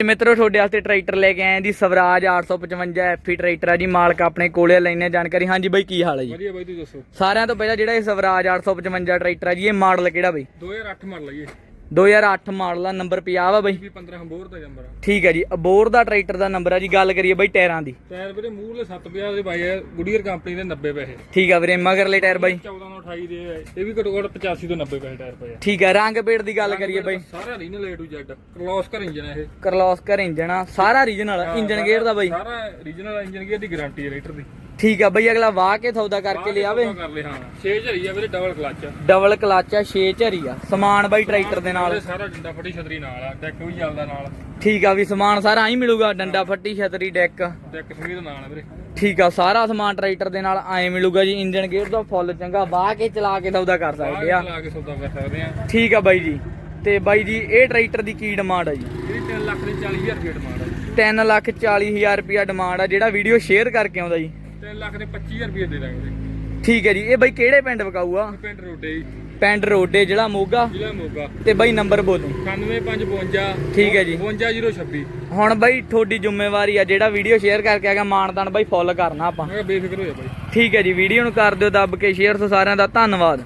ਮਿੱਤਰੋ ਤੁਹਾਡੇ ਵਾਸਤੇ ਟਰੈਕਟਰ ਲੈ ਕੇ ਆਏ ਜੀ ਸਵਰਾਜ 855 ਐਫੀ ਟਰੈਕਟਰ ਆ ਜੀ ਮਾਲਕ ਆਪਣੇ ਕੋਲੇ ਲੈਣੇ ਜਾਣਕਾਰੀ। ਹਾਂਜੀ ਬਾਈ ਕੀ ਹਾਲ ਹੈ ਜੀ? ਵਧੀਆ ਬਾਈ ਤੁਸੀਂ ਦੱਸੋ? ਸਾਰਿਆਂ ਤੋਂ ਪਹਿਲਾਂ ਜਿਹੜਾ ਇਹ ਸਵਰਾਜ 855 ਟਰੈਕਟਰ ਆ ਜੀ ਇਹ ਮਾਡਲ ਕਿਹੜਾ ਬਾਈ? 2008 ਮਾਡਲ ਲਈਏ 2008 ਮਾਡਲ ਆ ਨੰਬਰ 50 ਆ ਬਾਈ। ਵੀ 15 ਹੰਬੋਰ ਦਾ ਨੰਬਰ ਆ। ਠੀਕ ਹੈ ਜੀ ਅਬੋਰ ਦਾ ਟਰੈਕਟਰ ਦਾ ਨੰਬਰ ਆ ਜੀ ਗੱਲ ਕਰੀਏ ਬਾਈ ਟਾਇਰਾਂ ਦੀ। ਟਾਇਰ ਵੀਰੇ ਮੂਹਰਲੇ 750 ਦੇ ਪਾਏ ਆ ਗੁਡੀਅਰ ਕੰਪਨੀ ਦੇ 90 ਪੈਸੇ। ਠੀਕ ਆ ਵੀਰੇ ਮਗਰਲੇ ਟਾਇਰ ਬਾਈ। 14 ਤੋਂ 28 ਦੇ ਆ। ਇਹ ਵੀ ਘੱਟੋ ਘੱਟ 85 ਤੋਂ 90 ਪੈਸੇ ਟਾਇਰ ਪਏ ਆ। ਠੀਕ ਆ ਰੰਗ ਪੇੜ ਦੀ ਗੱਲ ਕਰੀਏ ਬਾਈ। ਸਾਰਾ ਰੀਨਲ ਏ ਟੂ ਜ਼ੈਡ ਕਲੋਸ ਕਰ ਇੰਜਨ ਇਹ। ਕਰਲੋਸਕਰ ਇੰਜਨ ਆ ਸਾਰਾ ਰੀਜਨਲ ਇੰਜਨ ਗੇਅਰ ਦਾ ਬਾਈ। ਸਾਰਾ ਰੀਜਨਲ ਇੰਜਨ ਗੇਅਰ ਦੀ ਗਾਰੰਟੀ ਹੈ ਰਾਈਟਰ ਦੀ। ਠੀਕ ਆ ਬਾਈ ਅਗਲਾ ਵਾਹ ਕੇ ਸੌਦਾ ਕਰਕੇ ਲਿਆਵੇ। ਕਰ ਲੈ ਹਾਂ। 6 ਝਰੀ ਆ ਵੀਰੇ ਡਬਲ ਕਲਚ ਆ। ਡਬਲ ਕਲਚ ਆ 6 ਝਰੀ ਆ। ਸਮਾਨ ਬਾਈ ਟਰੈਕਟਰ ਦੇ ਨਾਲ। ਸਾਰਾ ਡੰਡਾ ਫੜੀ ਛਤਰੀ ਨਾਲ ਆ ਡੈਕ ਵੀ ਚੱਲਦਾ ਨਾਲ। ਠੀਕ ਆ ਵੀ ਸਮਾਨ ਸਾਰਾ ਆਈ ਮਿਲੂਗਾ ਡੰਡਾ ਫੱਟੀ ਛਤਰੀ ਡੈਕ। ਡੈਕ ਸਮੀਰ ਨਾਲ ਆ ਵੀਰੇ। ਠੀਕ ਆ ਸਾਰਾ ਸਮਾਨ ਟਰੈਕਟਰ ਦੇ ਨਾਲ ਐ ਮਿਲੂਗਾ ਜੀ ਇੰਜਨ ਗੇਅਰ ਦਾ ਫੁੱਲ ਚੰਗਾ ਵਾਹ ਕੇ ਚਲਾ ਕੇ ਸੌਦਾ ਕਰ ਸਕਦੇ ਆ। ਲਾ ਕੇ ਸੌਦਾ ਕਰ ਸਕਦੇ ਆ। ਠੀਕ ਆ ਬਾਈ ਜੀ। ਤੇ ਬਾਈ ਜੀ ਇਹ ਟਰੈਕਟਰ ਦੀ ਕੀ ਡਿਮਾਂਡ ਆ ਜੀ? ਇਹ 3 ਲੱਖ ਦੇ 40000 ਰੁਪਏ ਡਿਮਾਂਡ ਆ। 3 ਲੱਖ 40 ਹਜ਼ਾਰ ਰੁਪਿਆ ਡਿਮਾਂਡ ਆ ਜਿਹੜਾ ਵੀਡੀਓ ਸ਼ੇਅਰ ਕਰਕੇ ਆਉਂਦਾ ਜੀ। 3 ਲੱਖ ਦੇ 25000 ਰੁਪਏ ਦੇ ਦਾਂਗੇ ਠੀਕ ਹੈ ਜੀ ਇਹ ਬਾਈ ਕਿਹੜੇ ਪਿੰਡ ਵਿਕਾਊ ਆ ਪਿੰਡ ਰੋਡੇ ਜੀ, ਪਿੰਡ ਰੋਡੇ ਜ਼ਿਲ੍ਹਾ ਮੋਗਾ? ਜ਼ਿਲ੍ਹਾ ਮੋਗਾ। ਤੇ ਬਾਈ ਨੰਬਰ ਬੋਲੋ 98552 ਠੀਕ ਹੈ ਜੀ। 52026 ਹੁਣ ਬਾਈ ਤੁਹਾਡੀ ਜ਼ਿੰਮੇਵਾਰੀ ਆ ਜਿਹੜਾ ਵੀਡੀਓ ਸ਼ੇਅਰ ਕਰਕੇ ਆਗਾ ਮਾਨਦਾਨ ਬਾਈ ਫੁੱਲ ਕਰਨਾ ਆਪਾਂ। ਬੇਫਿਕਰ ਹੋ ਜਾ ਬਾਈ। ਠੀਕ ਹੈ ਜੀ ਵੀਡੀਓ ਨੂੰ ਕਰ ਦਿਓ ਦੱਬ ਕੇ ਸ਼ੇਅਰ ਸੋ ਸਾਰਿਆਂ ਦਾ ਧੰਨਵਾਦ।